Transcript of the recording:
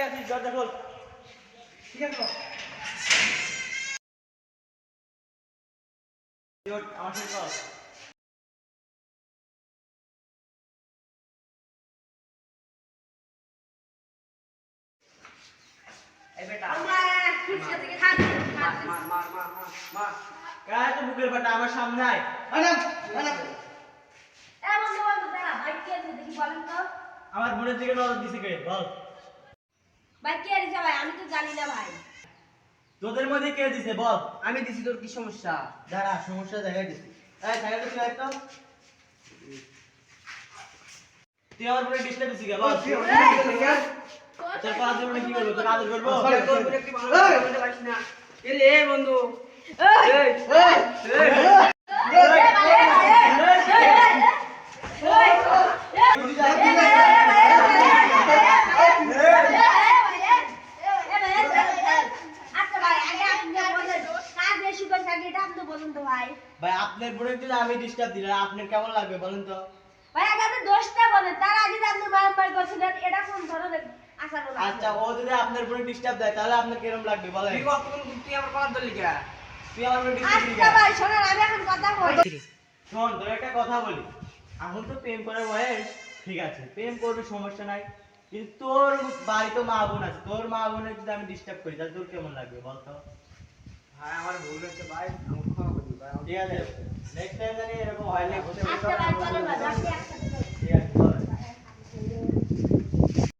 কে আছিস দরজা খোল। ঠিক আছে? আমার সাথে কাজ বুকের পাটা আমার সামনে আয়। আনাম আনাম আমার বোনের দিকে নজর দিছে কে? বল। আমি তো জানি না ভাই। তোদের মধ্যে কে দিছে বল? আমি দিছি তোর কি সমস্যা? দাঁড়া সমস্যা জায়গায় দিছি। এই জায়গাটা তুই একদম। তুই আমার বোনের ডিসপ্লে দিছি কে বল। তোর পাঁচ বোনে কি করব? তোর আদর করব তোর একটি ভালো পারিস না। এ রে বন্ধু। এই, এই, এই। ভাই। ভাই আপনার বোনের যদি আমি ডিস্টার্ব দিলাম। আপনার কেমন লাগবে বলেন তো? ভাই আগে আপনি দোষটা বলেন। তার আগে যে আপনি বারবার করছিলেন এটা কোন ধরনের আচরণ আচ্ছা ও যদি আপনার বোনের ডিস্টার্ব দেয় তাহলে আপনার কীরকম লাগবে বলেন? তুই কতক্ষণ ঘুরতে আমার কলার ধরলি কে? তুই আমার বোনের ডিস্টার্ব দিবি আচ্ছা ভাই শোনেন আমি এখন কথা বলি। শোন তোর একটা কথা বলি। এখন তো প্রেম করার বয়স। ঠিক আছে প্রেম করবি সমস্যা নাই। কিন্তু তোর বাড়ি তো মা বোন আছে। তোর মা বোনের যদি আমি ডিস্টার্ব করি তাহলে তোর কেমন লাগবে বলতো ভুল হয়েছে ভাই আমাকে ক্ষমা করে দিন ভাই ঠিক আছে। নেক্সট টাইম জানি এরকম হয় না।